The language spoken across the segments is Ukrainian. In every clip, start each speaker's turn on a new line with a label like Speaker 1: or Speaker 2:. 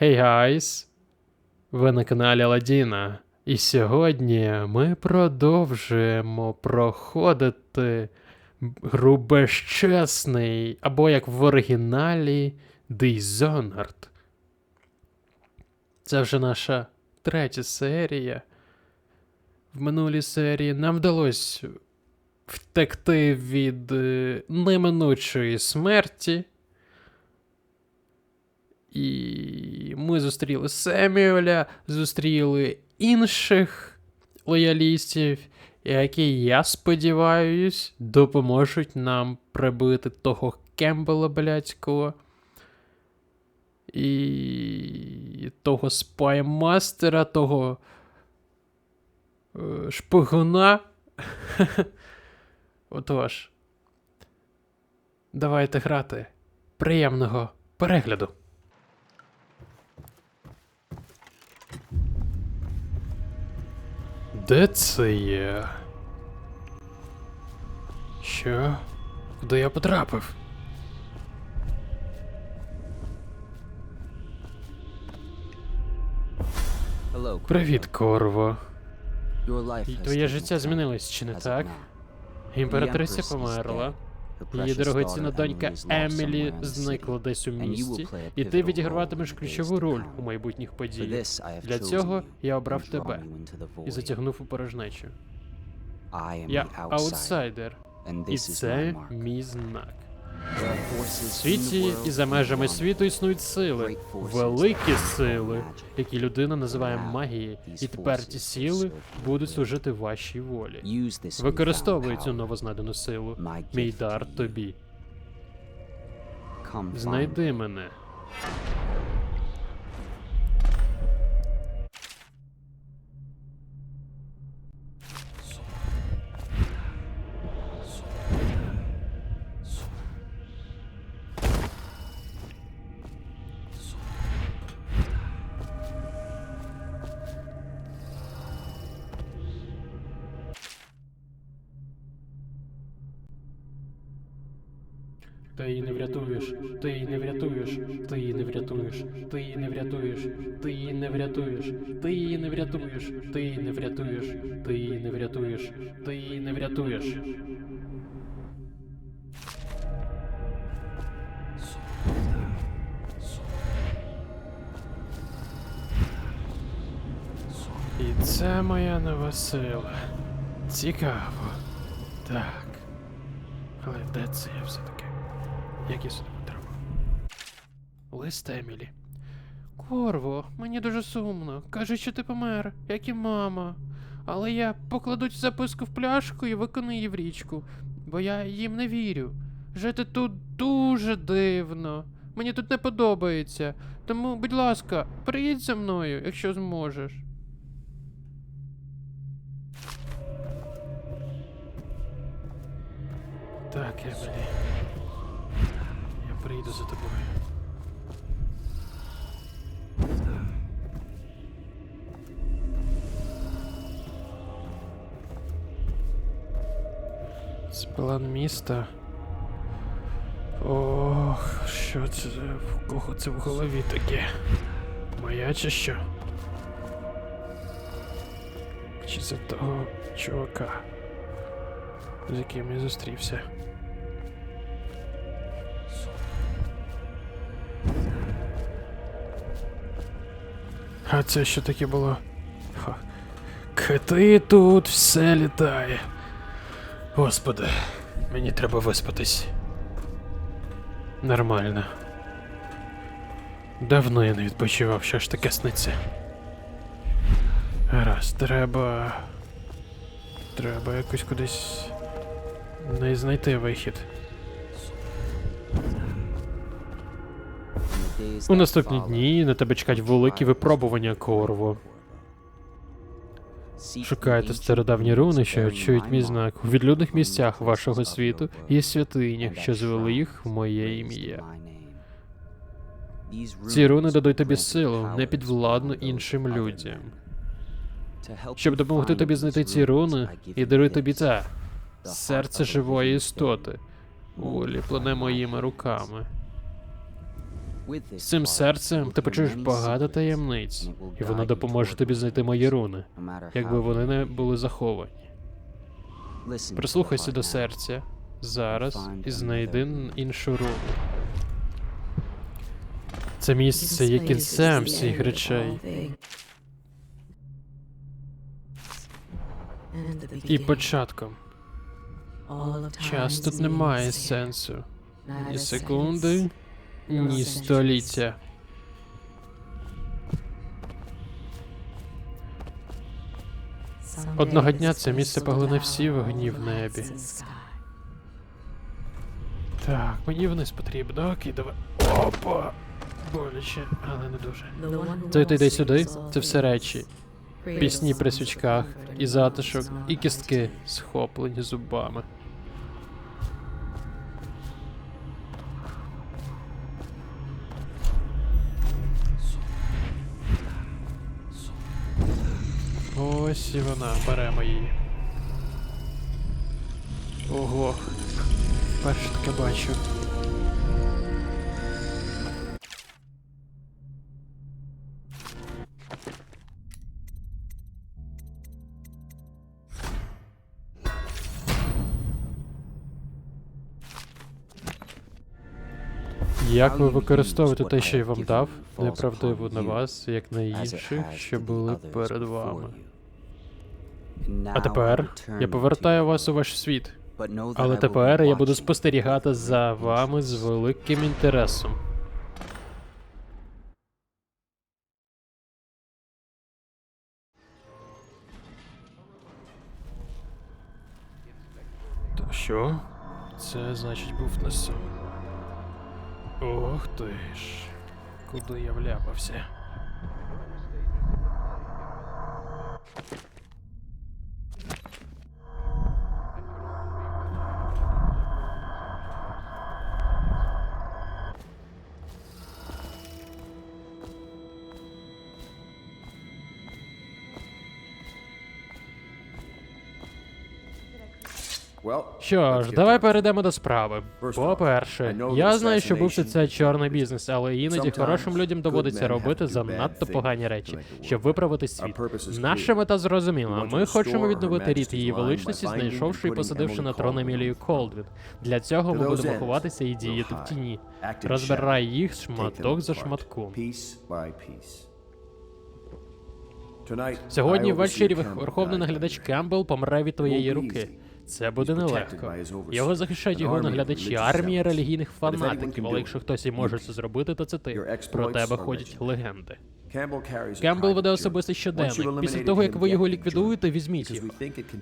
Speaker 1: Hey guys! Ви на каналі Аладдіна. І сьогодні ми продовжуємо проходити гру безчесний, або як в оригіналі Dishonored. Це вже наша третя серія. В минулій серії нам вдалося втекти від е, неминучої смерті. І ми зустріли Семюеля, зустріли інших лоялістів, які, я сподіваюсь, допоможуть нам прибити того Кембела блядського. І того спаймастера, того е, шпигуна. Отож. Давайте грати. Приємного перегляду. Де це є? Що? Куди я потрапив? Привіт, Корво. Твоє життя змінилось, чи не так? Імператриця померла. Її дорогоцінна донька Емілі зникла десь у місті, і ти відіграватимеш ключову роль у майбутніх подіях. Для цього я обрав тебе і затягнув у порожнечу. Я аутсайдер, і це мій знак. В світі і за межами світу існують сили, великі сили, які людина називає магією, і тепер ці сили будуть служити вашій волі. Використовуй цю новознайдену силу. Мій дар тобі. Знайди мене. Ти її не врятуєш, ти її не врятуєш, ти її не врятуєш, ти її не врятуєш, ти її не врятуєш, ти її не врятуєш, ти її не врятуєш, ти її не врятуєш, ти її не врятуєш. І це моя нова сила. Цікаво. Так. Але де це я все-таки? Як я сюди потрапив? Лист Емілі. Корво, мені дуже сумно. Кажуть, що ти помер, як і мама. Але я покладу цю записку в пляшку і викину її в річку, бо я їм не вірю. Жити тут дуже дивно. Мені тут не подобається. Тому, будь ласка, приїдь зі мною, якщо зможеш. Так, Емілі. Я прийду за тобою. Це план міста. Ох, що це? В кого це в голові таке? Моя чи що? Чи це того чувака, з яким я зустрівся? А це що таке було? Ха. Кити тут все літає. Господи, мені треба виспатись. Нормально. Давно я не відпочивав, що ж таке сниться. Раз, треба. Треба якось кудись не знайти вихід. У наступні дні на тебе чекають великі випробування Корво. Шукайте стародавні руни, що чують мій знак. У відлюдних місцях вашого світу є святиня, що звели їх в моє ім'я. Ці руни дадуть тобі силу, не підвладну іншим людям. Щоб допомогти тобі знайти ці руни, і даруй тобі це серце живої істоти, уліплене моїми руками. З цим серцем ти почуєш багато таємниць, і воно допоможе тобі знайти мої руни, якби вони не були заховані. Прислухайся до серця зараз і знайди іншу руну. Це місце є кінцем всіх речей. І початком. Час тут немає сенсу. Ні секунди, ні століття. Одного дня це місце поглине всі вогні в небі. Так, мені вниз потрібно. Окей, давай. Опа! Боляче, але не дуже. Ти йди сюди, це все речі. Пісні при свічках, і затишок, і кістки, схоплені зубами. Ось і вона, беремо її. Ого. Перше таке бачу. Як ви використовуєте те, що я вам дав, неправдиво на вас, як на інших, що були перед вами. А тепер я повертаю вас у ваш світ. Але тепер я буду спостерігати за вами з великим інтересом. То що? Це значить був не сон. Ох ти ж. Куди я вляпався? Що ж, давай перейдемо до справи. По-перше, я знаю, що бувши це чорний бізнес, але іноді хорошим людям доводиться робити занадто погані речі, щоб виправити світ. Наша мета зрозуміла. Ми хочемо відновити рід її величності, знайшовши і посадивши на трон Емілію Колдвін. Для цього ми будемо ховатися і діяти в тіні. Розбирай їх шматок за шматком. Сьогодні ввечері верховний наглядач Кембл помре від твоєї руки. Це буде нелегко. Його захищають його наглядачі, армія релігійних фанатиків, але якщо хтось і може це зробити, то це ти. Про тебе ходять легенди. Кембл веде особистий щоденник. Після того, як ви його ліквідуєте, візьміть його.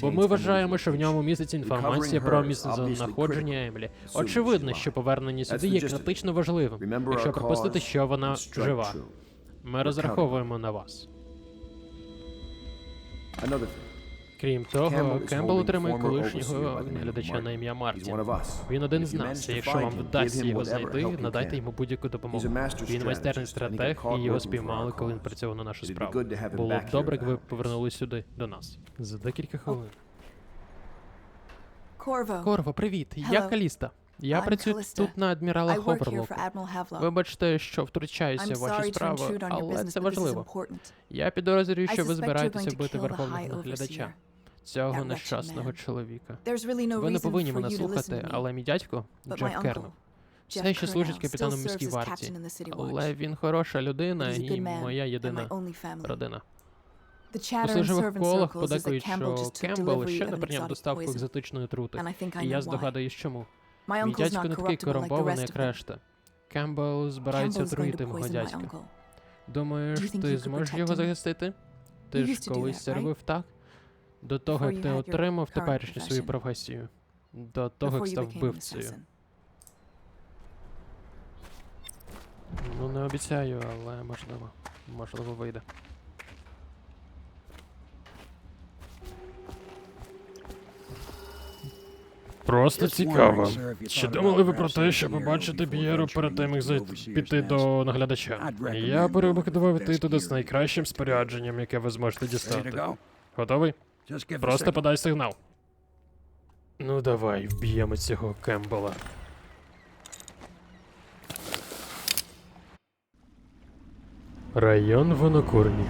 Speaker 1: Бо ми вважаємо, що в ньому міститься інформація про місцезнаходження Емілі. Очевидно, що повернення сюди є критично важливим, якщо припустити, що вона жива. Ми розраховуємо на вас. Крім того, Кембл отримує колишнього глядача на ім'я Мартін. Він один з нас, і якщо вам вдасться його знайти, надайте йому будь-яку допомогу. Він майстерний стратег, і його спіймали, коли він працював на нашу справу. Було б добре, якби ви повернулись сюди до нас. За декілька хвилин.
Speaker 2: Corvo.
Speaker 1: Корво, привіт. Я Каліста. Я працюю тут на адмірала Ховерлоку. Вибачте, що втручаюся в ваші справи, але це важливо. Я підозрюю, що ви збираєтеся вбити верховного.
Speaker 2: Overseer.
Speaker 1: Цього нещасного чоловіка. Ви не повинні мене слухати, але мій дядько Джеф Кернел
Speaker 2: uncle,
Speaker 1: все ще служить капітаном міській варті. Але він хороша людина і моя єдина родина. У служивих колах подекують, що Кембл ще не прийняв доставку екзотичної трути. І я здогадуюсь, чому. Мій дядько не такий корумпований, як решта. Кембл збирається отруїти мого дядька. Думаєш, ти зможеш його захистити? Ти ж колись робив так? До того, як ти отримав теперішню свою професію. До того, як став вбивцею. Ну, не обіцяю, але можливо. Можливо, вийде. Просто цікаво. Чи думали ви про те, щоб побачити П'єру перед тим, як зайти- піти до наглядача? Я порекомендував йти туди з найкращим спорядженням, яке ви зможете дістати. Готовий? Просто подай сигнал. Ну давай, вб'ємо цього Кембела. Район Вонокурні.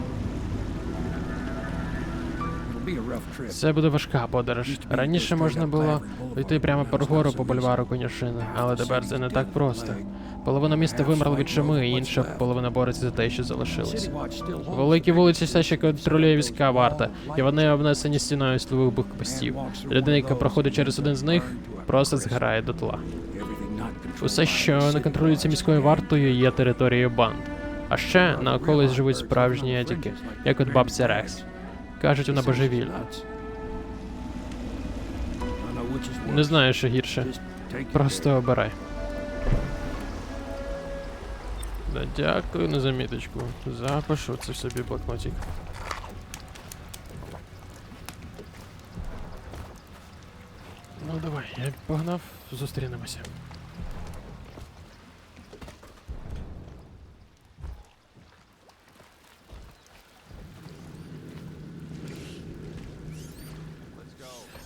Speaker 1: Це буде важка подорож. Раніше можна було йти прямо по гору по бульвару Конюшина, але тепер це не так просто. Половина міста вимерла від чуми, інша половина бореться за те, що залишилось. Великі вулиці все ще контролює війська варта, і вони обнесені стіною стілових блокпостів. Людина, яка проходить через один з них, просто згорає дотла. Усе, що не контролюється міською вартою, є територією банд. А ще на околиць живуть справжні етики, як от бабця Рекс. Кажуть, вона божевільна. Не знаю, що гірше. Просто обирай. Да, дякую на заміточку. Запишу це собі блокнотик. Ну давай, я погнав, зустрінемося.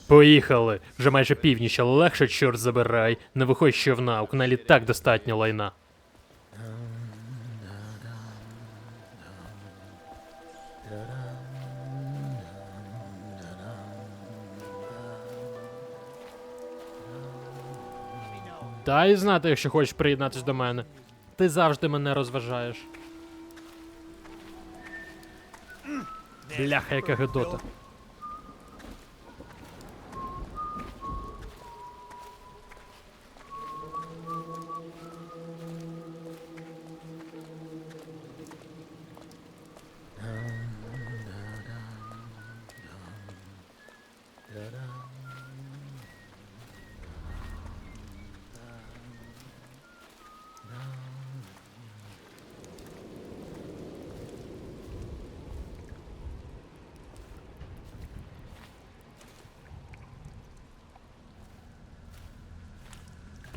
Speaker 1: Поїхали! Вже майже північ, але легше, чорт забирай. Не виходь що в наук, на літак достатньо лайна. Дай знати, якщо хочеш приєднатися до мене. Ти завжди мене розважаєш. Бляха, яка гидота.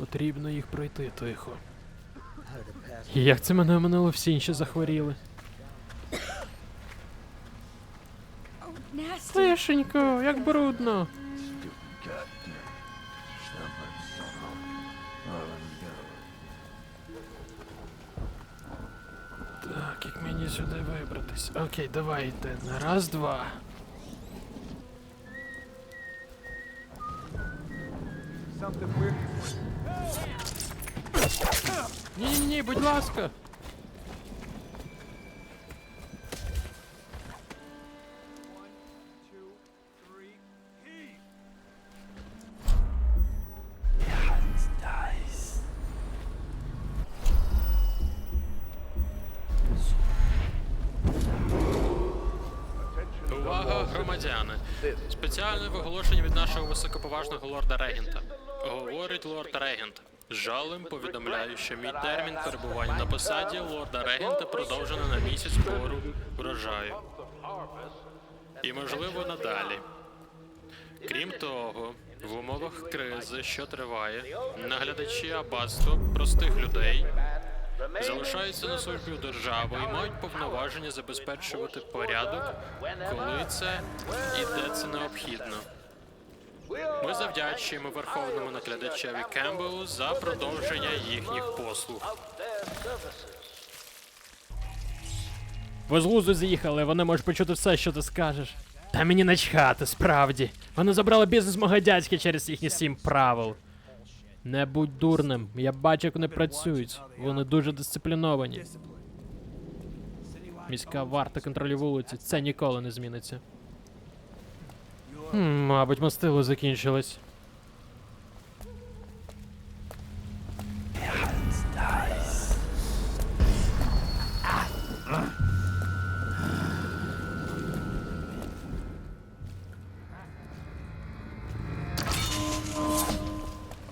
Speaker 1: Потрібно їх пройти тихо. Як це мене оминуло, всі інші захворіли. Лишенько, як брудно. Так, як мені сюди вибратись? Окей, давайте. На раз, два. Ні, ні, ні, будь ласка. Увага, громадяни! Спеціальне виголошення від нашого високоповажного лорда Регента. Говорить лорд Регент. Жалем повідомляю, що мій термін перебування на посаді лорда Регента продовжено на місяць пору врожаю. І можливо надалі. Крім того, в умовах кризи, що триває, наглядачі аббатства простих людей залишаються на службі держави і мають повноваження забезпечувати порядок, коли це і де це необхідно. Ми завдячуємо верховному наглядачеві Кембелу за продовження їхніх послуг. Ви з глузду з'їхали, вони можуть почути все, що ти скажеш. Та мені начхати, справді. Вони забрали бізнес мого дядьки через їхні сім правил. Не будь дурним, я бачу, як вони працюють. Вони дуже дисципліновані. Міська варта контролює вулиці, це ніколи не зміниться. Хм, мабуть, мастило закінчилось.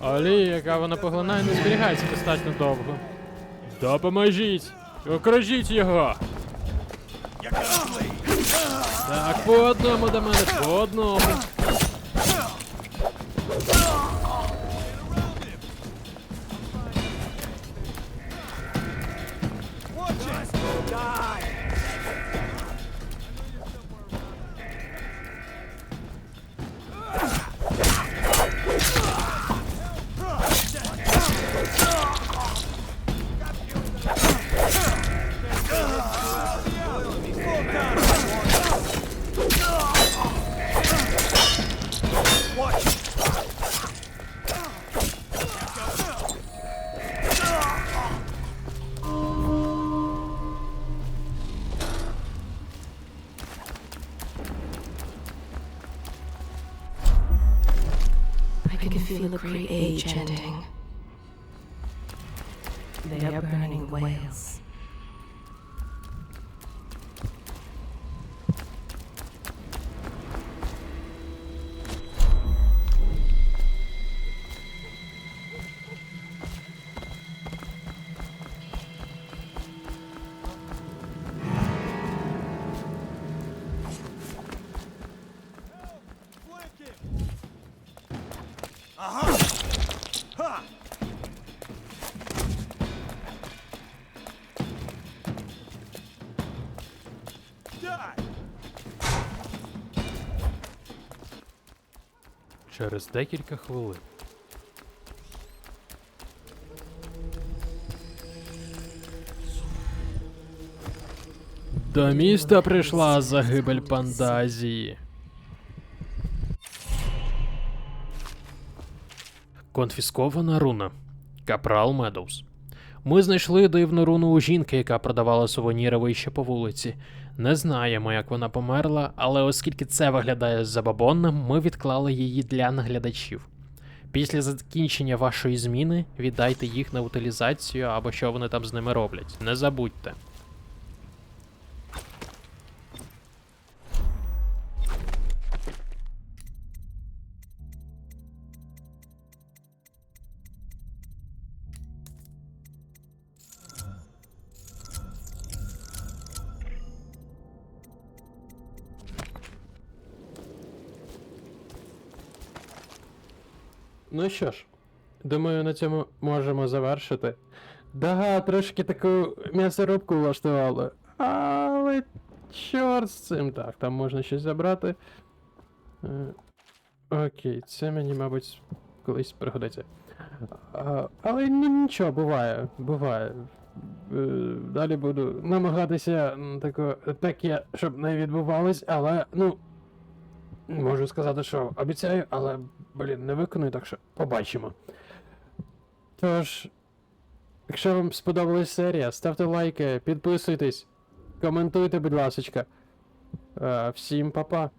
Speaker 1: Олія, яка вона поглинає, не зберігається достатньо довго. Допоможіть! Окружіть його! Так, по одному до мене, по одному.
Speaker 2: Look creative.
Speaker 1: Через декілька хвилин. До міста прийшла загибель Пандазії. Конфіскована руна. Капрал Медоуз. Ми знайшли дивну руну у жінки, яка продавала сувеніри вище по вулиці. Не знаємо, як вона померла, але оскільки це виглядає забабонним, ми відклали її для наглядачів. Після закінчення вашої зміни віддайте їх на утилізацію або що вони там з ними роблять. Не забудьте. Ну що ж, думаю, на цьому можемо завершити. Да, трошки таку м'ясорубку влаштували. Але чорт з цим. Так, там можна щось забрати. Е, окей, це мені, мабуть, колись пригодиться. Але нічого, буває, буває. Е, Далі буду намагатися тако, таке, щоб не відбувалось, але, ну. Можу сказати, що обіцяю, але, блін, не виконую, так що побачимо. Тож, якщо вам сподобалась серія, ставте лайки, підписуйтесь, коментуйте, будь ласочка. Е, Всім па-па.